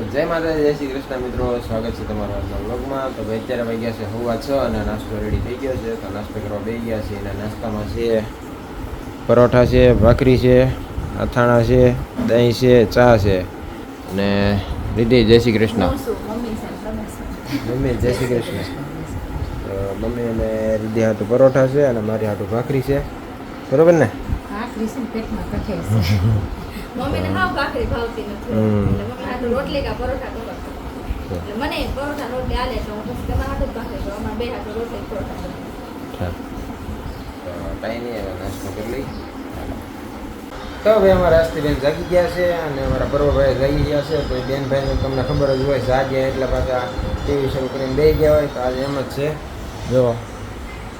તો જય માતાજી જય શ્રી કૃષ્ણ મિત્રો સ્વાગત છે તમારા આજના તો ભાઈ અત્યારે વાગ્યા છે હવા છ અને નાસ્તો રેડી થઈ ગયો છે. તો નાસ્તો કરવા બે ગયા છે અને નાસ્તામાં છે પરોઠા છે ભાખરી છે અથાણા છે દહીં છે ચા છે. અને રીતિ જય શ્રી કૃષ્ણ. મમ્મી જય શ્રી કૃષ્ણ. તો મમ્મી અને રીધી હાટું પરોઠા છે અને મારી હાટું ભાખરી છે. બરોબર ને? ભાખરી છે પેટમાં કઠે છે. મમ્મીને હાવ ભાખરી ભાવતી નથી. એટલે મમ્મી હાટું રોટલી કા પરોઠા કરો એટલે મને પરોઠા રોટલી આલે તો હું પછી તમારા હાટું ભાખરી કરું અમારા બે હાટું રોટલી પરોઠા કરું કાંઈ નહીં હવે નાસ્તો કરી લઈ તો ભાઈ અમારા આસ્તીબેન જાગી ગયા છે અને અમારા પર્વભાઈ જાગી ગયા છે. તો બેનભાઈને તમને ખબર જ હોય જાગ્યા એટલે પાછા ટીવી શરૂ કરીને બે ગયા હોય. તો આજે એમ જ છે. જો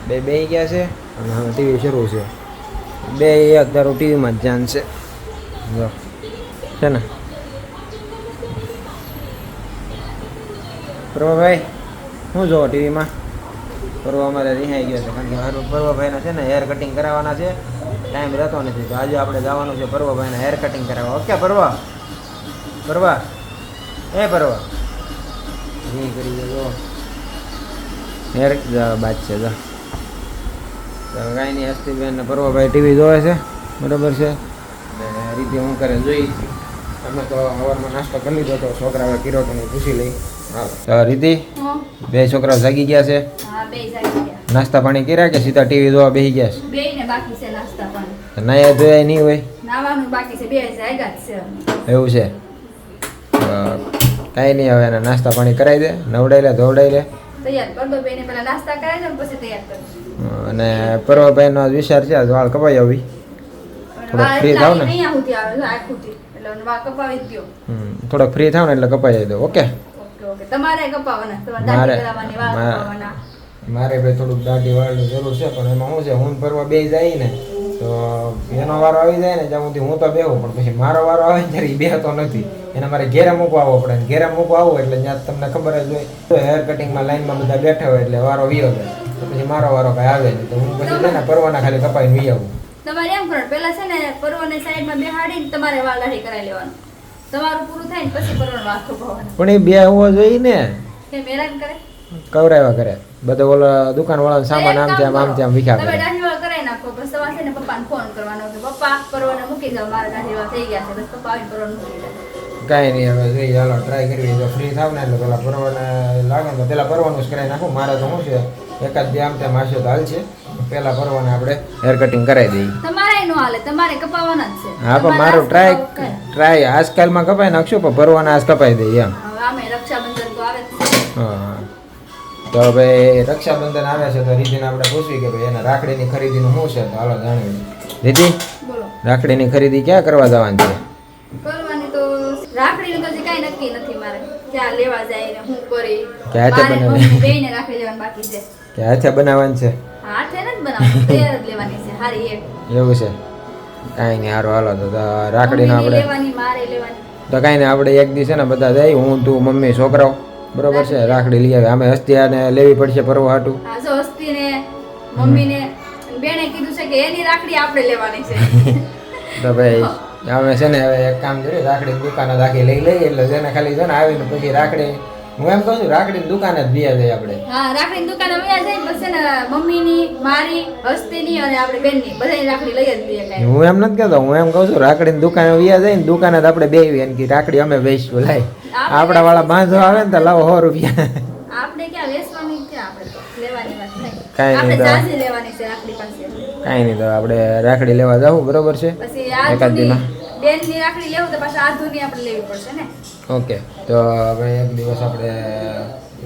બે બે ગયા છે અને હવે ટીવી શરૂ છે. બે એક ધારું ટીવીમાં જ જાન છે. છે ને? પ્રભાભાઈ શું જોવો ટીવીમાં? પરવા અમારે રિહાઈ ગયો છે. કારણ કે મારું પર્વભાઈના છે ને હેર કટિંગ કરાવવાના છે. ટાઈમ રહેતો નથી. તો આજે આપણે જવાનું છે પર્વભાઈને હેર કટિંગ કરાવવા. ઓકે પરવા પરવા એ પરવા રી કરી દેજો હેર બાદ છે, જો. કાંઈ નહીં હસ્તીબેન ને પર્વભાઈ ટીવી જોવે છે. બરાબર છે. અને હું કરે જોઈ અમે તો સવારમાં નાસ્તો કરી લીધો તો છોકરાઓએ કર્યો તો પૂછી લઈ. હાલો. રીતિ? બે છોકરાઓ જાગી ગયા છે? હા બે જાગી ગયા. નાસ્તા પાણી કર્યા કે સીધા ટીવી જોવા બેસી ગયા બે ને બાકી છે નાસ્તા પણ. નાયા ધોયા નહીં હોય? નાવાનું બાકી છે બે જાગ્યા છે એવું છે? કાંઈ નહીં હવે એને નાસ્તા પાણી કરાવી દે નવડાવી લે ધોવડાવી લે. અને પર્વભાઈનો નો વિચાર છે વાળ કપાઈ આવી. થોડોક ફ્રી થાવ ને. અહીંયા સુધી આવે છે આખુંથી એટલે વાળ કપાવી દો થોડોક ફ્રી થાવ ને એટલે કપાઈ દો ઓકે? Okay okay. તમારે કપાવવાના તમારે મારે દાઢી કરાવવાની વાળ કપાવવાના મારે ભાઈ થોડુંક દાઢી વાળની જરૂર છે પણ એમાં શું છે હું ફરવા પરવા બે જાય ને તો એનો વારો આવી જાય ને જ્યાં સુધી હું તો બેહું પણ પછી મારો વારો આવે ત્યારે એ બેહતો નથી. એને મારે ઘેરે મૂકવા આવવો પડે ઘેરે મૂકવા આવું એટલે જ્યાં તમને ખબર જ હોય તો હેર કટિંગમાં લાઈનમાં બધા બેઠા હોય એટલે વારો વિયો જાય. તો પછી મારો વારો કાંઈ આવે નહીં તો હું પછી છે ને પરવાના ખાલી કપાઈને વી આવું તમારે એમ કરો પેલા છે ને પર્વને સાઈડમાં બેહાડીને તમારે દાઢી કરાવી લેવાનું. તમારું પૂરું થાય ને પછી પર્વનો વાળ કપાવવાનો પણ એ બે હોવો જોઈએ ને. કે મેરાન કરે? કવરાવ્યા કરે. બધો ઓલા દુકાન વાળા સામાન આમ ત્યાં આમ ત્યાં વિખા કરે દાઢી વાળ કરાવી નાખો બસ તમારે છે ને પપ્પાને ફોન કરવાનો કે પપ્પા પર્વને મૂકી જાવ મારા દાઢી વાળ થઈ ગયા છે. બસ પપ્પા આવી પર્વને મૂકી જાય કાંઈ નહીં હવે જોઈએ ચાલો ટ્રાય કરવી. જો ફ્રી થાવ ને એટલે પેલા પરવાને લાગે ને પેલા પરવાનું જ કરાવી નાખું. મારે તો શું છે એકાદ બે આમ તેમ તો હાલ છે. પેલા પરવાને આપણે. હેર કટિંગ કરાવી દઈએ. તમારે નો હાલે તમારે કપાવવાના જ છે. હા પણ મારો ટ્રાય. ટ્રાય આજકાલમાં કપાઈ નાખશું પણ પરવાને આજ કપાઈ દઈએ એમ. આમે રક્ષાબંધન તો આવે છે. હા હા. તો ભાઈ રક્ષાબંધન આવે છે તો રીતિને આપણે પૂછવી કે ભાઈ એના રાખડીની ખરીદીનું શું છે તો હાલો જાણીએ. રીતિ બોલો. રાખડીની ખરીદી ક્યાં કરવા જવાની છે? કરવાની તો રાખડીનું તો કાંઈ નક્કી નથી મારે. ક્યાં લેવા જાય ને હું કરી. ક્યાં હાથે બનાવવાની બાકી છે. કે હાથે બનાવવાની છે? લેવાની છે હારી એક. એવું છે? કાંઈ નહીં સારું હાલો તો રાખડીનો આપણે લેવાની મારે લેવાની. તો કાંઈ નહીં આપણે એક દિવસે ને બધા જઈ હું તું મમ્મી છોકરાઓ. બરોબર છે? રાખડી. લઈ આવે. અમે હસ્તિયાને લેવી પડશે પરવા હાટું. આ જો હસ્તીને મમ્મીને બેને કીધું છે કે એની રાખડી આપણે લેવાની છે. તો ભાઈ અમે છે ને હવે એક કામ કરીએ રાખડી દુકાને રાખી લઈ લઈએ એટલે જેને ખાલી છે ને આવીને પછી રાખડી હું એમ કહું છું રાખડી દુકાને જ બીયા જઈએ આપણે. હા રાખડી દુકાને વયા જાય પછી ને મમ્મીની મારી હસ્તીની અને આપણે બેનની. બધાની રાખડી લઈ જ દઈએ કાંઈ. હું એમ નથી કહેતો હું એમ કહું છું રાખડીની દુકાને વ્યા જાય ને દુકાને જ આપણે બેવી એમ કે રાખડી અમે વેચશું લાય. આપણા વાળા બાંધો આવે ને તો લાવો સો રૂપિયા. આપણે ક્યાં વેચવાની છે? આપણે તો લેવાની વાત નહીં. કાંઈ નહીં આપણે લેવાની છે રાખડી પાસે. કાંઈ નહીં તો આપણે રાખડી લેવા જાવું બરોબર છે? પછી દીમાં. બેનની રાખડી લેવું તો પાછા આધુની આપણે લેવી પડશે ને? ઓકે. તો હવે એક દિવસ આપણે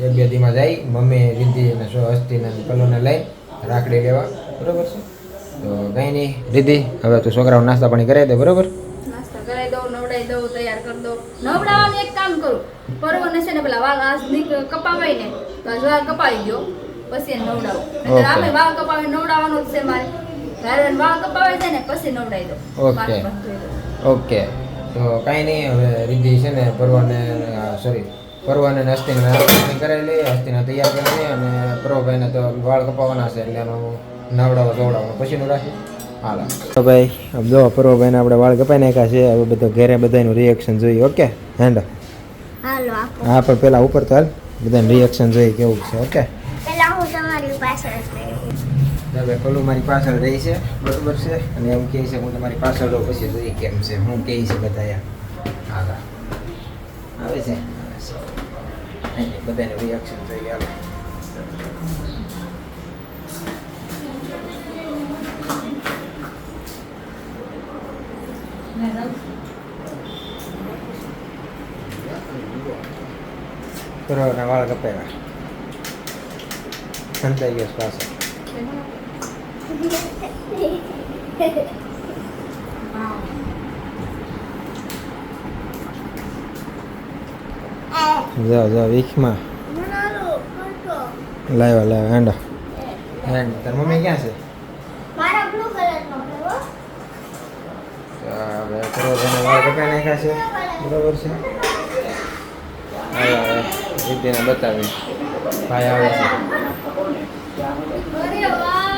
એક બે દીમાં જઈ મમ્મી રીતિ અને હસ્તીને કલોને લઈ રાખડી લેવા. બરોબર છે? તો કંઈ નહીં રિદ્ધિ હવે તું છોકરાઓ નાસ્તા પાણી કરાવી દે બરોબર? નાસ્તા કરાવી દઉં નવડાવી દઉં તૈયાર કરી દઉં. નવડાવવાનું એક કામ કરું. પર્વને છે ને પેલા વાળ આજ કપાવાય ને તો કપાવી ગયો પછી નવડાવો. આમે વાળ કપાવી નવડાવવાનું છે મારે. જ્યારે વાળ કપાવી જાય ને પછી નવડાવી દો ઓકે. ઓકે. તો કાંઈ નહીં હવે રિદ્ધિ છે ને પરવાને સોરી પરવાને હસ્તીને કરાવી લઈએ હસ્તીને તૈયાર કરી લઈએ અને પ્રભાભાઈને તો વાળ કપાવવાના છે એટલે એનું નવડાવો દોડાવો પછીનું રાખીએ. હાલો. તો ભાઈ જો પર્વભાઈને આપણે વાળ કપાઈ નાખ્યા છે હવે બધો ઘેરે બધાનું રિએક્શન જોઈએ ઓકે હેન્ડ હા પણ પેલા ઉપર તો હાલ બધાને રિએક્શન જોઈએ કેવું છે ઓકે પેલા હું તમારી પાસે. હવે પેલું મારી પાછળ રહી છે, બરોબર છે? અને એમ કહે છે, હું તમારી પાછળ રહું પછી એ કેમ છે? હું કહે છે બધા હા હા. આવે છે? આવે બધાને રિએક્શન થઈ હાલો બરોબર વાળ કપાયા. સંતાઈ ગયો પાછળ જાઓ જાઓ વીખમાં. લાવ્યા લાવ્યા હેંડો. હેન્ડ તાર મમ્મી ક્યાં છે? હવે કરો તમે વાળ કપાઈ નાખ્યા છે. બરોબર છે? હવે હવે રીતિને બતાવી. ભાઈ આવે છે અરે વાહ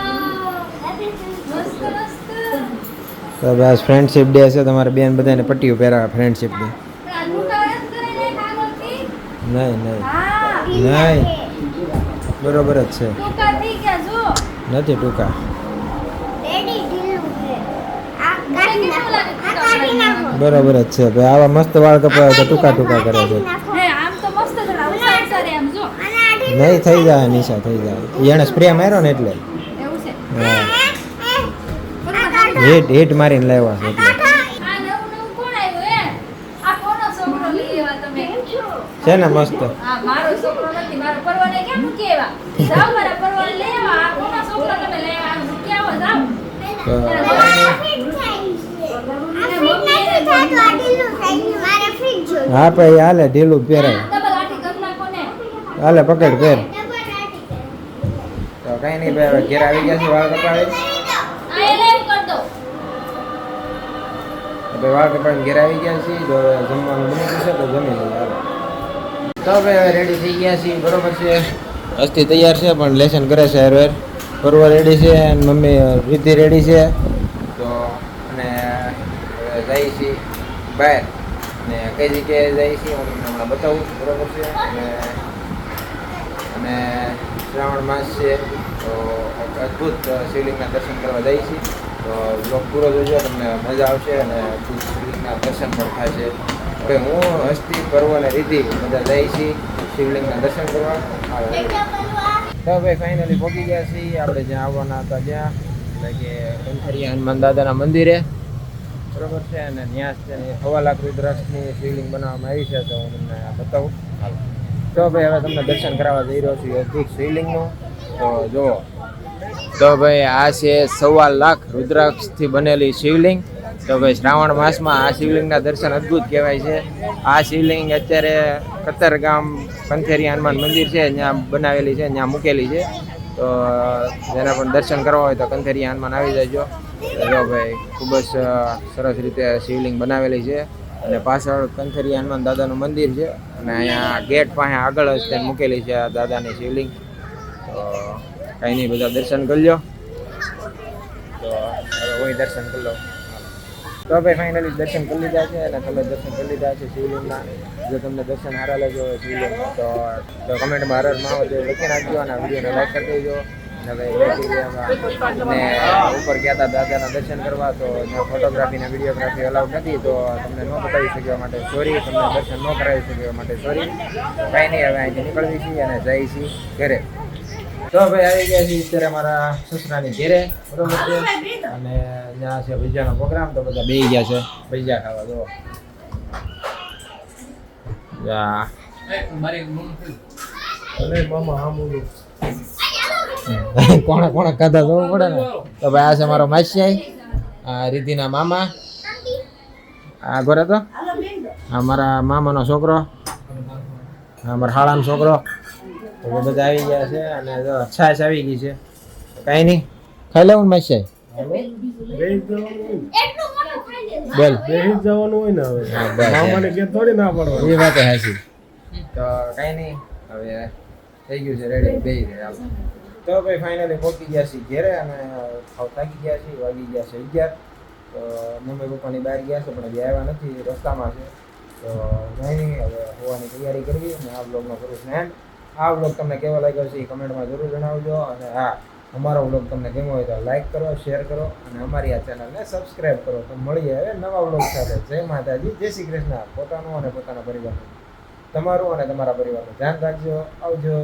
મસ્ત મસ્ત તો બસ ફ્રેન્ડશીપ ડે છે તમારે બેન બધાને પટ્ટીઓ પહેરાવે ફ્રેન્ડશિપ ડે નહીં નહીં. નહીં. બરોબર જ છે. નથી ટૂંકા. બરોબર જ છે. ભાઈ આવા મસ્ત વાળ કપાવે તો ટૂંકા ટૂંકા કરે છે. નહીં થઈ જાય નિશા થઈ જાય. એને સ્પ્રે માર્યો ને એટલે. એવું છે. હા. કોનો હેડ મારીને આવ્યા તમે? છે? ને મસ્ત. હા ભાઈ હાલે ઢીલું પહેરાય. હાલે પકડ પહેર. તો કઈ નહીં ભાઈ હવે ઘેર આવી ગયા છે વાળ કપાવી. ભાઈ વાળ કપાવીને ઘેર આવી ગયા છીએ જમવાનું બની ગયું છે તો જમી લઈએ તો ભાઈ હવે રેડી થઈ ગયા છીએ, બરોબર છે? અસ્થિ તૈયાર છે, પણ લેસન કરે છે હેરવેર ફરવા રેડી છે અને મમ્મી રીતિ રેડી છે. તો અને જઈએ છીએ બહાર. અને કઈ જગ્યાએ જઈએ છીએ, હું તમને હમણાં બતાવું બરોબર છે? અને અને શ્રાવણ માસ છે, તો અદ્ભુત શિવલિંગના દર્શન કરવા જઈએ છીએ. તો બ્લોગ પૂરો જોજો તમને મજા આવશે અને શિવલિંગના દર્શન પણ થશે હવે હું હસ્તી પર્વ અને રીતિ બધા જઈ છીએ શિવલિંગના દર્શન કરવા. તો ભાઈ ફાઇનલી પહોંચી ગયા છીએ. આપણે જ્યાં આવવાના હતા ત્યાં, એટલે કે કંથરિયા હનુમાન દાદાના મંદિરે. બરોબર છે, અને ત્યાં છે ને સવા લાખ રુદ્રાક્ષની શિવલિંગ બનાવવામાં આવી છે, તો હું તમને બતાવું. તો ભાઈ હવે તમને દર્શન કરાવવા જઈ રહ્યો છું અદ્ભુત શિવલિંગનું. તો જુઓ. તો ભાઈ આ છે સવા લાખ રુદ્રાક્ષથી બનેલી શિવલિંગ. તો ભાઈ શ્રાવણ માસમાં આ શિવલિંગના દર્શન અદ્ભુત કહેવાય છે. આ શિવલિંગ અત્યારે કતરગામ કંથેરી હનુમાન મંદિર છે ત્યાં બનાવેલી છે ત્યાં મૂકેલી છે. તો જેને પણ દર્શન કરવા હોય તો કંથેરી હનુમાન આવી જજો. જો ભાઈ ખૂબ જ સરસ રીતે શિવલિંગ બનાવેલી છે અને પાછળ કંથેરી હનુમાન દાદાનું મંદિર છે અને અહીંયા ગેટ પાસે આગળ જ મૂકેલી છે આ દાદાની શિવલિંગ. તો કંઈ નહીં બધા દર્શન કરી લો તો હવે દર્શન કરી લો તો ભાઈ ફાઇનલી દર્શન કરી લીધા છે અને તમે દર્શન કરી લીધા છે શિવલિંગના. જો તમને દર્શન સારા લાગ્યો હોય શિવલિંગમાં તો તો કમેન્ટમાં હરર હર મહાદેવ લખી નાખજો અને વિડીયોને લાઈક કરી દેજો. અને ઉપર ગયા હતા દાદાના દર્શન કરવા તો ફોટોગ્રાફી ને વિડીયોગ્રાફી અલાઉડ નથી તો તમને ન બતાવી શક્યા માટે સોરી તમને દર્શન ન કરાવી શક્યા માટે સોરી કાંઈ નહીં હવે અહીંથી નીકળવી છીએ અને જઈ છીએ ઘરે. તો ભાઈ આવી ગયા છીએ અત્યારે મારા સસરાની ઘેરે બરોબર છે? અને જ્યાં છે ભજીયાનો પ્રોગ્રામ તો બધા બે ગયા છે. ભજીયા ખાવા જો કોણે કોણે ખાધા જવું પડે ને? તો ભાઈ આ છે મારો માસિયાઈ આ રીધિના મામા. આ ઘરે તો? આ મારા મામાનો છોકરો. આ મારા હાળાનો છોકરો. તો એ બધા આવી ગયા છે અને જો છાશ આવી ગઈ છે. કાંઈ નહીં. ખાઈ લેવું ને એટલું ખાઈ બોલ. જવાનું હોય ને હવે. મામાને કે થોડી ના પડવા એ વાત હાચી. તો કાંઈ નહીં. હવે થઈ ગયું છે રેડી બે તો ભાઈ ફાઇનલી પહોંચી ગયા છીએ ઘેરે અને ખાવ થાકી ગયા છીએ વાગી ગયા છે અગિયાર. તો મમ્મી પપ્પાની બહાર ગયા છે પણ હજી આવ્યા નથી રસ્તામાં છે. તો નહીં હવે હોવાની તૈયારી કરવી અને આ બ્લોગનો કરું છું એન્ડ આ વ્લોગ તમને કેવો લાગ્યો છે એ કમેન્ટમાં જરૂર જણાવજો. અને હા અમારો વ્લોગ તમને ગમ્યો હોય તો લાઈક કરો શેર કરો અને અમારી આ ચેનલને સબસ્ક્રાઈબ કરો. તો મળીએ હવે નવા વ્લોગ સાથે. જય માતાજી જય શ્રી કૃષ્ણ. પોતાનું અને પોતાના પરિવારનું. તમારું અને તમારા પરિવારનું ધ્યાન રાખજો. આવજો.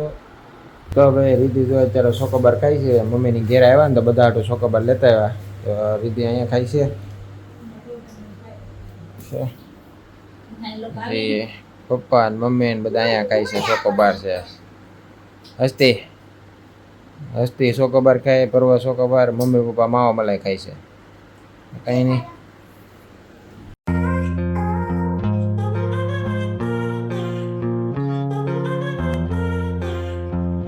તો ભાઈ રીધી જો અત્યારે ચોકોબાર ખાય છે. મમ્મીની ઘેર આવ્યા ને તો બધા હાટું ચોકોબાર લેતા આવ્યા. તો રીધી અહીંયા ખાય છે. છે. પપ્પા ને મમ્મી ને બધા અહીંયા ખાય છે ચોકોબાર છે. હસ્તી. હસ્તી ચોકોબાર ખાય પરવા ચોકોબાર મમ્મી પપ્પા માવા મલાઈ ખાય છે. કંઈ નહીં.